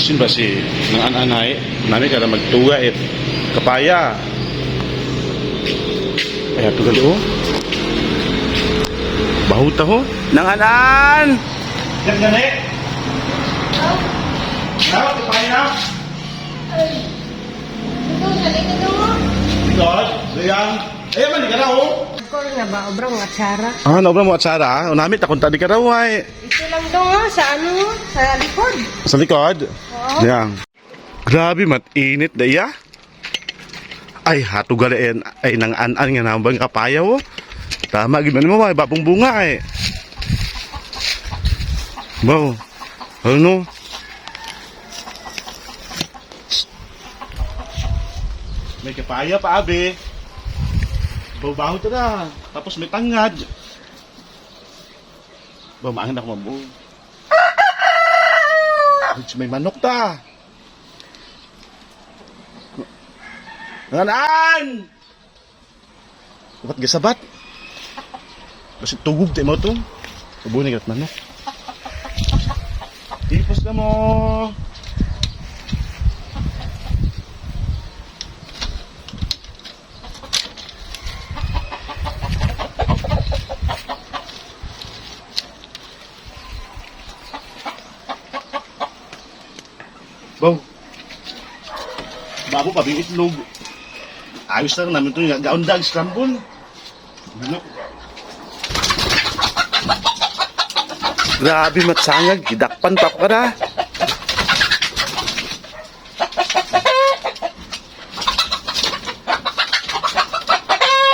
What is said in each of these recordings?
Isin ba si ng ananay? Nami kada magtuga it kapaya. Ay ato gali oh. Bahuta ho. Nang anan. Yan gani. Dapat kapaya. Ito, galing ito mo. God, sayang. Eh man ka raw. Ako nga ba, obrang atsara. Ah, naubra mo atsara. Unami ta kun tadi ka raw ay. Ito lang daw nga, sa ano, sa likod. Sa likod. Oo. Yan. Grabe mat init da iya. Ay hato galaen ay nang an-an nga nambang kapaya wo. Tama gid man mo ay babong bunga ay. Wow. Ano? May kapaya pa abe. Baw-baho ta na. Tapos may tangad. Ba, maangin ako mabuo. Rich, may manok ta. Nganan! Dapat gasabat. Basta tugog tayo mo ito. Ubunin ka at manok. Ipos na mo. Baw. Bago pa, yung itlog. Ayos lang namin ito gaon dag scramble. Ano? Grabe matsangag, gidakpan pa ka na.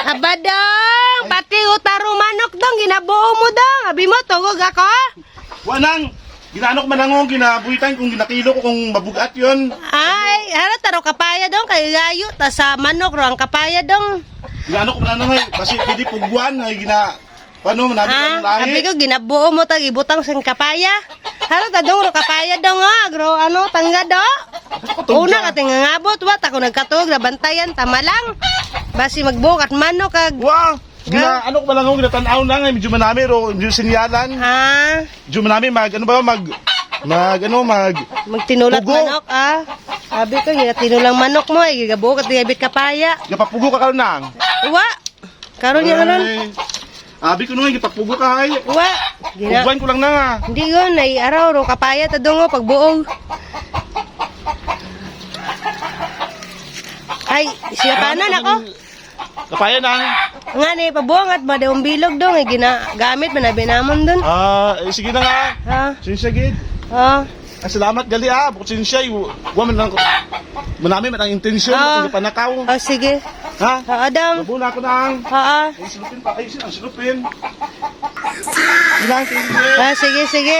Aba dong, pati utaro manok dong, ginabuo mo dong. Abi mo, tugog ako. Wanang, ginanok manangong, ginabuitan kung ginakilo ko kung mabugat yon. Ay, hara taro kapaya dong, kay gayo. Ta sa manok ro ang kapaya dong. Ginanok manangong ay, kasi pwede pugwan, ay gina, paano, manabi ka ng Ah, lahi. abi ko ginabuo mo tag ibutang sang kapaya. Hara ta dong ro kapaya dong ha, gro ano tangga do. Una ka tinga ngabot wa ta ko nagkatug na bantayan tama lang. Basi magbuok at manok kag Wow! Gina, ano ko manangong, ginatanaw na nga, medyo manami, ro, medyo sinyalan. ha, Medyo manami, mag, ano ba, mag, mag, ano, mag, magtinulat Pugo. manok ah. Sabi ko gina tinulang manok mo ay gigabuok at gabit kapaya. gapapugo ka karon nang. Wa. Karon niya karon. Ay, Abi ko nung gipapugo ka ay. Wa. Gina. Ugwan ko lang na nga. Hindi ko nay araw ro kapaya ta dongo pagbuog. Ay, siya kanan ako. Kapaya nang. Nga ni pabuang at madawang bilog dong ay ginagamit manabi namon dun. Ah, eh, sige na nga. Ha? Sinsya gid. Ha? Ay, salamat gali ah. Bukod sinsya, wa man lang. Manami man ang intensyon, Ah. uh, panakaw. Oh, sige. Ha? Ha, Adam. Mabuna ko nang. Ha, Ay, silupin pa. Ay, sin- ang silupin. Ilang, sige. ha, sige, sige.